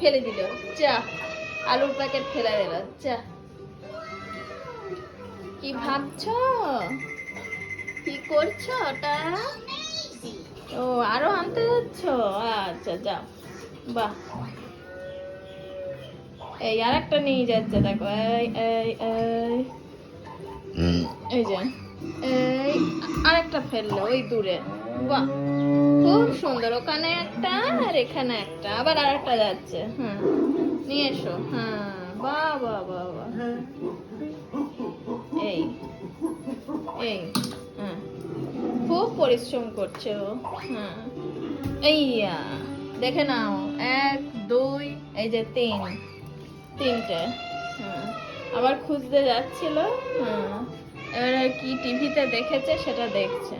ফেলে দিল চা আলুর প্যাকেট ফেলে দিল চা কি ভাবছ কি করছ ওটা ও আরও আনতে যাচ্ছ আচ্ছা যাও বাহ এই আর একটা নিয়ে যাচ্ছে দেখো এই এই এই যে আরেকটা ফেলল, ওই দূরে। বাহ, খুব সুন্দর, ওখানে একটা আর এখানে একটা, আবার আরেকটা যাচ্ছে হ্যাঁ নিয়ে এসো হ্যাঁ বাহ বাহ বাহ বাহ। এই এই হ্যাঁ খুব পরিশ্রম করছে ও হ্যাঁ এইয়া, দেখে নাও, এক, দুই, এই যে তিন, তিনটে হ্যাঁ আবার খুঁজতে যাচ্ছিল হ্যাঁ এবারে কি টিভিতে দেখেছে সেটা দেখছে।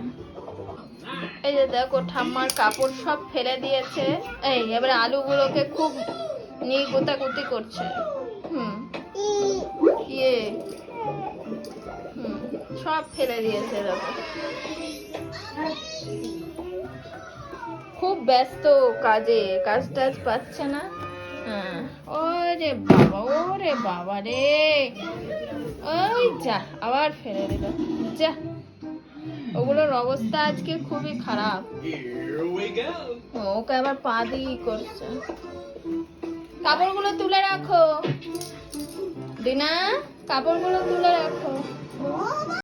এই যে দেখো, ঠাম্মার কাপড় সব ফেলে দিয়েছে। এই, এবারে আলুগুলোকে খুব নিয়ে গোতাগুতি করছে। হুম। ইয়ে। হুম, সব ফেলে দিয়েছে দেখো। খুব ব্যস্ত কাজে, কাজ টাজ পাচ্ছে না। হ্যাঁ ওরে বাবা ওরে বাবা রে। ওই যা আবার ফেলে দিল। যা ওগুলোর অবস্থা আজকে খুবই খারাপ. ও, ওকে আবার পা দিয়ে করছে। কাপড়গুলো তুলে রাখো। দিনা কাপড়গুলো তুলে রাখো।